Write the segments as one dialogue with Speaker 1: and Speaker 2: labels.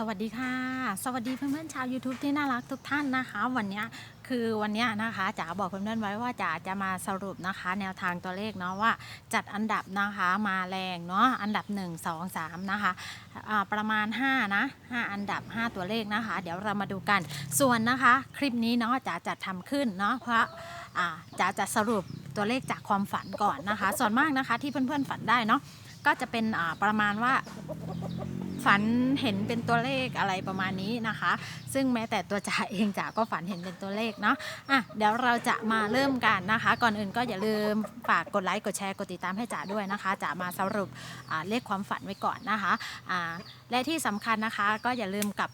Speaker 1: สวัสดีค่ะ สวัสดีเพื่อนๆชาว YouTube ที่น่ารักทุกท่านนะคะ วันนี้คือวันนี้นะคะจ๋าบอกเพื่อนๆไว้ว่าจ๋าจะมาสรุปนะคะ แนวทางตัวเลขเนาะว่าจัดอันดับนะคะมาแรงเนาะอันดับ 1 2 3 นะคะอ่าประมาณ 5 นะ 5 อันดับ 5 ตัวเลขนะคะ เดี๋ยวเรามาดูกันส่วนนะคะ คลิปนี้เนาะจ๋าจะทำขึ้นเนาะเพราะจ๋าจะสรุปตัวเลขจากความฝันก่อนนะคะ ส่วนมากนะคะที่เพื่อนๆฝันได้เนาะก็จะเป็นประมาณว่า ฝันเห็นเป็นตัวเลขอะไรประมาณนี้นะคะ ซึ่งแม้แต่ตัวจ๋าเองจ๋าก็ฝันเห็นเป็นตัวเลขเนาะอะเดี๋ยวเราจะมาเริ่มกันนะคะ ก่อนอื่นก็อย่าลืมฝากกดไลค์กดแชร์กดติดตามให้จ๋าด้วยนะคะจ๋ามาสรุปเลขความฝันไว้ก่อนนะคะอ่าและที่สำคัญนะคะก็อย่าลืมกับ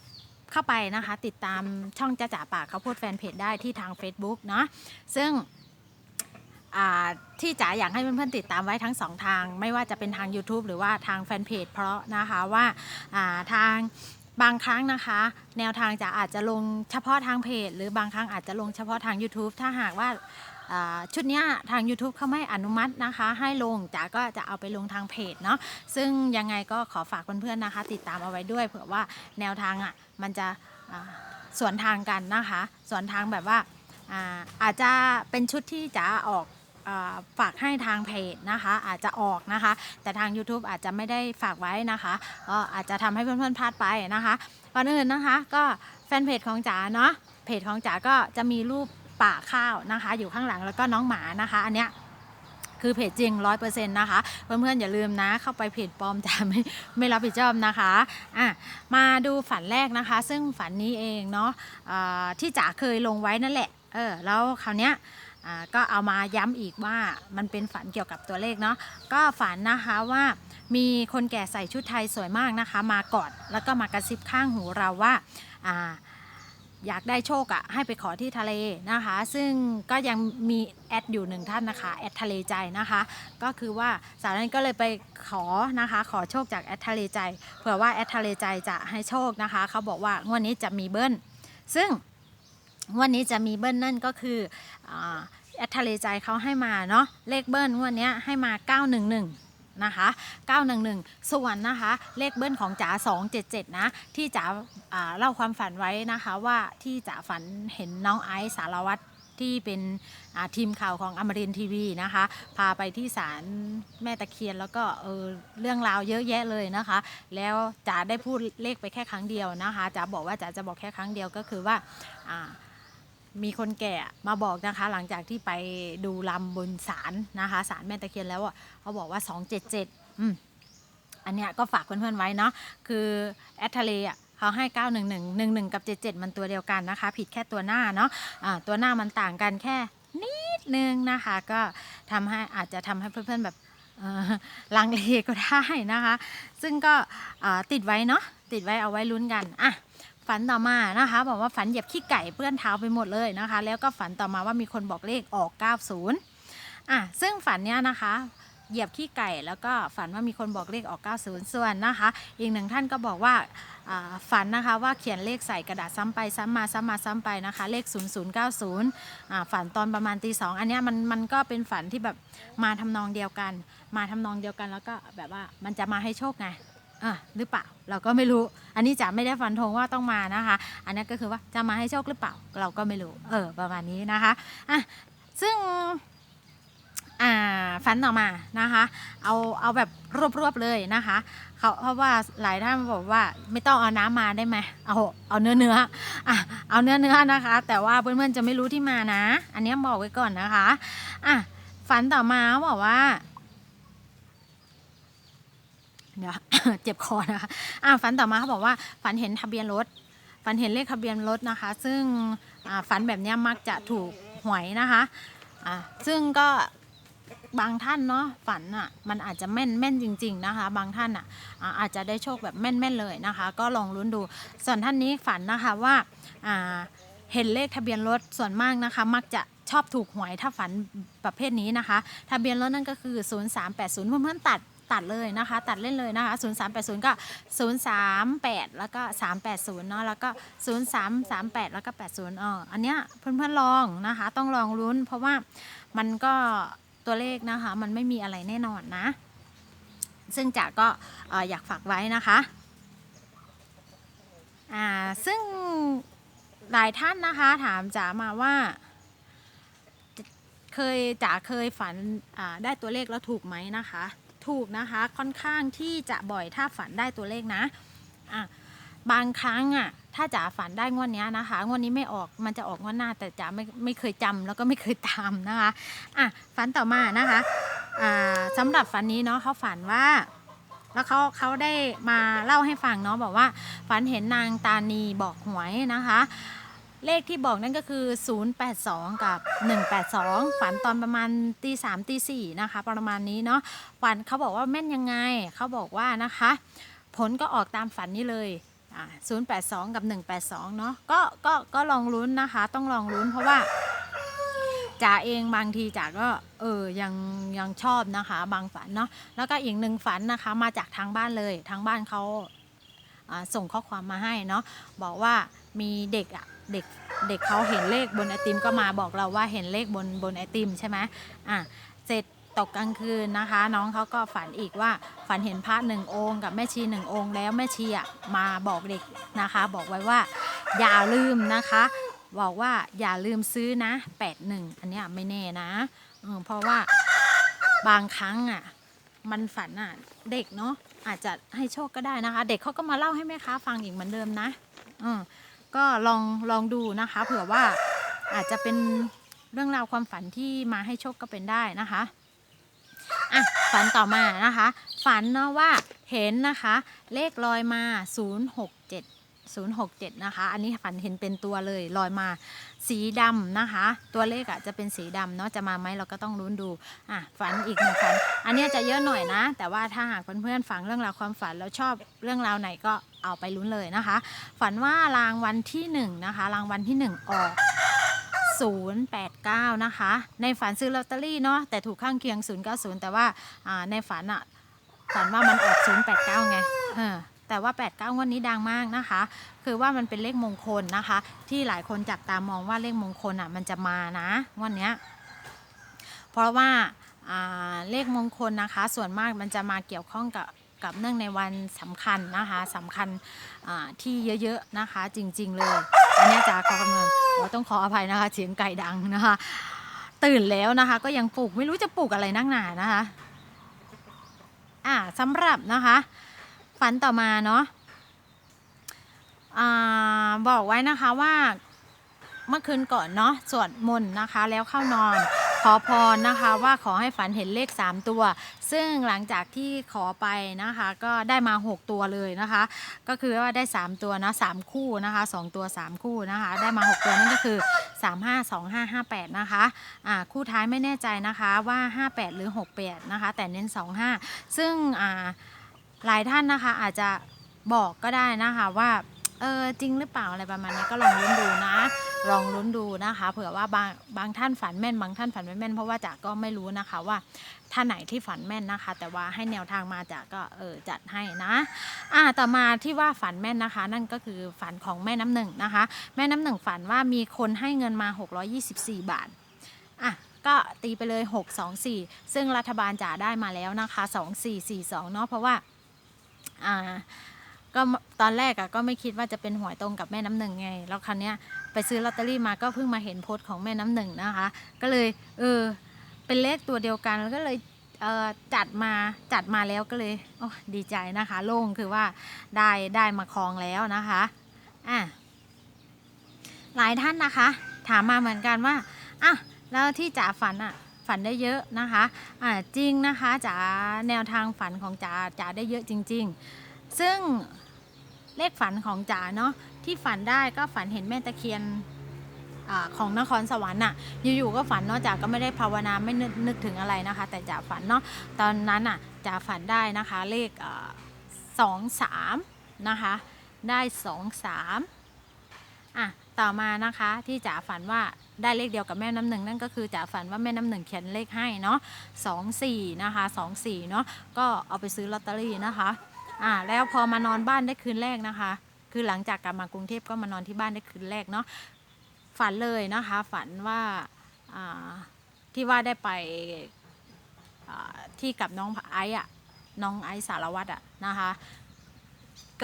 Speaker 1: เข้าไปนะคะ ติดตามช่องจ้าจ๋าปากเขาวโพูดแฟนเพจได้ที่ทาง Facebook เนาะซึ่ง ที่จ๋าอยากให้เพื่อนๆติดตามไว้ทั้งสองทาง ไม่ว่าจะเป็นทาง YouTube หรือว่าทางแฟนเพจเพราะนะคะว่าาทางบางครั้งนะคะ แนวทางจะอาจจะลงเฉพาะทางเพจ หรือบางครั้งอาจจะลงเฉพาะทาง YouTube ถ้าหากว่าาชุดนี้ทาง YouTube เขาไม่อนุมัตินะคะ ให้ลงจ๋าก็จะเอาไปลงทางเพจเนาะซึ่งยังไงก็ขอฝากเพื่อนๆนะคะ ติดตามเอาไว้ด้วยเผื่อว่าแนวทางอะมันจะอ่าสวนทางกันนะคะสวนทางแบบว่าอาจจะเป็นชุดที่จะออก ฝากให้ทางเพจนะคะ อาจจะออกนะคะ แต่ทาง YouTube อาจจะไม่ได้ฝากไว้นะคะก็อาจจะทำให้เพื่อนๆพลาดไปนะคะก่อนอื่นนะคะ ก็แฟนเพจของจ๋าเนาะเพจของจ๋าก็จะมีรูปป่าข้าวนะคะ อยู่ข้างหลังแล้วก็น้องหมานะคะ อันเนี้ยคือเพจจริงร้อยเปอร์เซ็นต์นะคะ เพื่อนๆ อย่าลืมนะ เข้าไปเพจปลอมจ๋าไม่ไม่รับผิดชอบนะคะอะมาดูฝันแรกนะคะ ซึ่งฝันนี้เองเนาะอ่าที่จ๋าเคยลงไว้นั่นแหละ เออ แล้วคราวเนี้ย ก็เอามาย้ำอีกว่ามันเป็นฝันเกี่ยวกับตัวเลขเนาะก็ฝันนะคะว่ามีคนแก่ใส่ชุดไทยสวยมากนะคะ มากอดแล้วก็มากระซิบข้างหูเราว่าอ่าอยากได้โชคอะ่ะให้ไปขอที่ทะเลนะคะ ซึ่งก็ยังมีแอดอยู่หนึ่งท่านนะคะแอดทะเลใจนะคะ ก็คือว่าสาวนั้นก็เลยไปขอนะคะ ขอโชคจากแอดทะเลใจเผื่อว่าแอดทะเลใจจะให้โชคนะคะเขาบอกว่างวดนี้จะมีเบิ้ลซึ่ง วันนี้จะมีเบิ้ลนั่นก็คืออาแอดทะเลใจเขาให้มาเนาะเลขเบิ้ลวันนี้ให้มา 911นะคะ911 ส่วนนะคะ เลขเบิ้ลของจ๋า277 นะ ที่จ๋าเล่าความฝันไว้นะคะว่าที่จ๋าฝันเห็นน้องไอซ์สารวัตรที่เป็นทีมข่าวของอมรินทีวีนะคะ พาไปที่ศาลแม่ตะเคียนแล้วก็เออเรื่องราวเยอะแยะเลยนะคะ แล้วจ๋าได้พูดเลขไปแค่ครั้งเดียวนะคะจ๋าบอกว่าจ๋าจะบอกแค่ครั้งเดียวก็คือว่าอ่า มีคนแก่มาบอกนะคะ หลังจากที่ไปดูลำบนศาลนะคะศาลแม่ตะเคียนแล้วอะเขาบอกว่า 277อืมอันเนี้ยก็ฝากเพื่อนๆไว้เนาะคือแอดทะเลอะเขาให้ 911 11 กับ 77 มันตัวเดียวกันนะคะ ผิดแค่ตัวหน้าเนาะอ่าตัวหน้ามันต่างกันแค่นิดนึงนะคะ ก็ทำให้อาจจะทำให้เพื่อนๆแบบลังเลก็ได้นะคะ ซึ่งก็ติดไว้เนาะ ติดไว้เอาไว้ลุ้นกัน อะ ฝันต่อมานะคะ บอกว่าฝันเหยียบขี้ไก่เปื้อนเท้าไปหมดเลยนะคะ แล้วก็ฝันต่อมาว่ามีคนบอกเลขออก 90อะซึ่งฝันเนี้ยนะคะเหยียบขี้ไก่แล้วก็ฝันว่ามีคนบอกเลขออก 90 ส่วนนะคะ อีกหนึ่งท่านก็บอกว่าฝันนะคะว่าเขียนเลขใส่กระดาษซ้ำไปซ้ำมาซ้ำมาซ้ำไปนะคะ เลข 0090 ฝันตอนประมาณตีสองอันเนี้ยมันมันก็เป็นฝันที่แบบมาทำนองเดียวกัน มาทำนองเดียวกันแล้วก็แบบว่ามันจะมาให้โชคไง อะหรือเปล่า เราก็ไม่รู้ อันนี้จะไม่ได้ฟันธงว่าต้องมานะคะ อันนี้ก็คือว่าจะมาให้โชคหรือเปล่า เราก็ไม่รู้ เออ ประมาณนี้นะคะอะซึ่งอ่าฝันต่อมานะคะ เอาเอาแบบรวบๆเลยนะคะเขาเพราะว่าหลายท่านบอกว่าไม่ต้องเอาน้ำมาได้ไหมเอาเอาเนื้อเนื้ออะเอาเนื้อเนื้อนะคะ แต่ว่าเพื่อนๆจะไม่รู้ที่มานะ อันนี้บอกไว้ก่อนนะคะอะฝันต่อมาเขาบอกว่า เดี๋ยวเจ็บคอนะคะอ่าฝันต่อมาเขาบอกว่าฝันเห็นทะเบียนรถ ฝันเห็นเลขทะเบียนรถนะคะ ซึ่งฝันแบบนี้มักจะถูกหวยนะคะอ่าซึ่งก็บางท่านเนาะฝันอะมันอาจจะแม่นแม่นจริง ๆนะคะ บางท่านอะอ่าอาจจะได้โชคแบบแม่นแม่นเลยนะคะ ก็ลองลุ้นดู ส่วนท่านนี้ฝันนะคะว่าอ่าเห็นเลขทะเบียนรถส่วนมากนะคะ มักจะชอบถูกหวยถ้าฝันประเภทนี้นะคะ ทะเบียนรถนั่นก็คือ 0380เพื่อนๆตัด ตัดเลยนะคะ ตัดเล่นเลยนะคะ 0380 ก็ 038 แล้วก็ 380 เนาะแล้วก็ 0338 แล้วก็ 80เอออันเนี้ยเพื่อนๆลองนะคะ ต้องลองลุ้น เพราะว่ามันก็ตัวเลขนะคะ มันไม่มีอะไรแน่นอนนะ ซึ่งจ๋าก็อยากฝากไว้นะคะซึ่งหลายท่านนะคะถามจ๋ามาว่าเคยจ๋าเคยฝันได้ตัวเลขแล้วถูกไหมนะคะ ถูกนะคะ ค่อนข้างที่จะบ่อยถ้าฝันได้ตัวเลขนะอะบางครั้งอะถ้าจ๋าฝันได้งวดเนี้นะคะงวดนี้ไม่ออกมันจะออกงวดหน้า แต่จ๋าไม่ไม่เคยจำแล้วก็ไม่เคยตามนะคะอะฝันต่อมานะคะอ่าสำหรับฝันนี้เนาะเขาฝันว่าแล้วเขาเขาได้มาเล่าให้ฟังเนาะบอกว่า ฝันเห็นนางตานีบอกหวยนะคะ เลขที่บอกนั่นก็คือ 082 กับ 182 ฝันตอนประมาณตีสามตีสี่นะคะ ประมาณนี้เนาะฝันเขาบอกว่าแม่นยังไงเขาบอกว่านะคะ ผลก็ออกตามฝันนี้เลย082 กับ 182 เนาะก็ก็ก็ลองลุ้นนะคะ ต้องลองลุ้นเพราะว่าจ๋าเองบางทีจ๋าก็เออยังยังชอบนะคะ บางฝันเนาะแล้วก็อีกหนึ่งฝันนะคะ มาจากทางบ้านเลยทางบ้านเขาอ่าส่งข้อความมาให้เนาะบอกว่ามีเด็กอะ เด็กเด็กเขาเห็นเลขบนไอติมก็มาบอกเราว่าเห็นเลขบนบนไอติมใช่ไหมอะเสร็จตกกลางคืนนะคะ น้องเขาก็ฝันอีกว่าฝันเห็นพระหนึ่งองค์กับแม่ชีหนึ่งองค์แล้วแม่ชีอะมาบอกเด็กนะคะ บอกไว้ว่า อย่าลืมนะคะ บอกว่าอย่าลืมซื้อนะ81อันเนี้ยไม่แน่นะเพราะว่าบางครั้งอะมันฝันอะเด็กเนาะอาจจะให้โชคก็ได้นะคะ เด็กเขาก็มาเล่าให้แม่ค้าฟังอีกเหมือนเดิมนะอืม ก็ลองลองดูนะคะ เผื่อว่าอาจจะเป็นเรื่องราวความฝันที่มาให้โชคก็เป็นได้นะคะอะฝันต่อมานะคะ ฝันเนาะว่าเห็นนะคะ เลขลอยมา 067 067 นะคะ อันนี้ฝันเห็นเป็นตัวเลยลอยมาสีดำนะคะ ตัวเลขอะจะเป็นสีดำเนาะจะมาไหมเราก็ต้องลุ้นดูอะฝันอีกหนึ่งฝัน อันนี้จะเยอะหน่อยนะ แต่ว่าถ้าหากเพื่อนๆฟังเรื่องราวความฝันแล้วชอบเรื่องราวไหนก็เอาไปลุ้นเลยนะคะ ฝันว่ารางวัลที่หนึ่งนะคะรางวัลที่หนึ่งออก089 นะคะ ในฝันซื้อลอตเตอรี่เนาะแต่ถูกข้างเคียง 090 แต่ว่าในฝันอะฝันว่ามันออก 089 ไงเออ แต่ว่า 89 งวันนี้ดังมากนะคะ คือว่ามันเป็นเลขมงคลนะคะ ที่หลายคนจับตามองว่าเลขมงคลอะมันจะมานะงวันเนี้ยเพราะว่าเลขมงคลนะคะ ส่วนมากมันจะมาเกี่ยวข้องกับกับเนื่องในวันสำคัญนะคะสำคัญอ่าที่เยอะๆนะคะ จริง ๆ เลยอันนี้ยจะขอกำลังโอ้ต้องขออภัยนะคะ เสียงไก่ดังนะคะ ตื่นแล้วนะคะ ก็ยังปลูกไม่รู้จะปลูกอะไรนักหนานะคะอ่าสำหรับนะคะ ฝันต่อมาเนาะอ่าบอกไว้นะคะว่าเมื่อคืนก่อนเนาะสวดมนต์นะคะ แล้วเข้านอนขอพรนะคะว่าขอให้ฝันเห็นเลข 3 ตัว ซึ่งหลังจากที่ขอไปนะคะ ก็ได้มา 6 ตัวเลยนะคะ ก็คือว่าได้ 3 ตัวนะ3คู่นะคะ 2 ตัว 3 คู่นะคะ ได้มา 6 ตัวนั่นก็คือ 3 5 2 5 5 8 นะคะอ่าคู่ท้ายไม่แน่ใจนะคะว่า 58 หรือ 68 นะคะ แต่เน้น 25 ซึ่งอ่า หลายท่านนะคะ อาจจะบอกก็ได้นะคะว่าเออจริงหรือเปล่าอะไรประมาณนี้ก็ลองลุ้นดูนะ ลองลุ้นดูนะคะเผื่อว่าบางบางท่านฝันแม่นบางท่านฝันไม่แม่นเพราะว่าจาก็ไม่รู้นะคะว่าท่านไหนที่ฝันแม่นนะคะ แต่ว่าให้แนวทางมาจาก็เออจัดให้นะอ่าต่อมาที่ว่าฝันแม่นนะคะ นั่นก็คือฝันของแม่น้ำหนึ่งนะคะ แม่น้ำหนึ่งฝันว่ามีคนให้เงินมา 624 บาทอะก็ตีไปเลย 6 2 4 ซึ่งรัฐบาลจ่าได้มาแล้วนะคะ 2442เนาะเพราะว่า อ่าก็ตอนแรกอะก็ไม่คิดว่าจะเป็นหวยตรงกับแม่น้ำหนึ่งไง แล้วครั้นี้ยไปซื้อลอตเตอรี่มาก็เพิ่งมาเห็นโพสต์ของแม่น้ำหนึ่งนะคะ ก็เลยเออเป็นเลขตัวเดียวกันแล้วก็เลยเออจัดมาจัดมาแล้วก็เลยโอ้ดีใจนะคะ โล่งคือว่าได้ได้มาครองแล้วนะคะอะหลายท่านนะคะ ถามมาเหมือนกันว่าอะแล้วที่จ๋าฝันอะ ฝันได้เยอะนะคะอ่าจริงนะคะจ๋าแนวทางฝันของจ๋าจ๋าได้เยอะจริง ๆ ซึ่งเลขฝันของจ๋าเนาะที่ฝันได้ก็ฝันเห็นแม่ตะเคียนอของนครสวรรค์น่ะอยู่ๆก็ฝันเนาะจ๋าก็ไม่ได้ภาวนาไม่นึกนึกถึงอะไรนะคะ แต่จ๋าฝันเนาะตอนนั้นอะจ๋าฝันได้นะคะเลขสองสามนะคะได้สองสามอะต่อมานะคะที่จ๋าฝันว่า ได้เลขเดียวกับแม่น้ำหนึ่งนั่นก็คือจ๋าฝันว่าแม่น้ำหนึ่งเขียนเลขให้เนาะสองสี่นะคะสองสี่เนาะก็เอาไปซื้อลอตเตอรี่นะคะอ่าแล้วพอมานอนบ้านได้คืนแรกนะคะ คือหลังจากกลับมากรุงเทพก็มานอนที่บ้านได้คืนแรกเนาะฝันเลยนะคะ ฝันว่าอ่าที่ว่าได้ไปที่กับน้องไอซ์อะน้องไอซ์สารวัตรอะนะคะ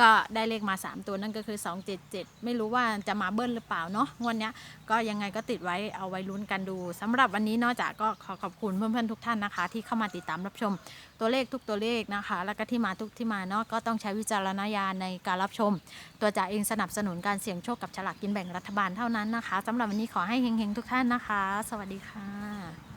Speaker 1: ก็ได้เลขมา 3 ตัวนั่นก็คือ 277 ไม่รู้ว่าจะมาเบิ้ลหรือเปล่าเนาะงวดเนี้ก็ยังไงก็ติดไว้เอาไว้ลุ้นกันดูสำหรับวันนี้นอกจากก็ขอขอบคุณเพื่อนๆทุกท่านนะคะ ที่เข้ามาติดตามรับชมตัวเลขทุกตัวเลขนะคะ แล้วก็ที่มาทุกที่มาเนาะก็ต้องใช้วิจารณญาณในการรับชม ตัวจ่าเองสนับสนุนการเสี่ยงโชคกับฉลากกินแบ่งรัฐบาลเท่านั้นนะคะสำหรับวันนี้ขอให้เฮงๆทุกท่านนะคะ สวัสดีค่ะ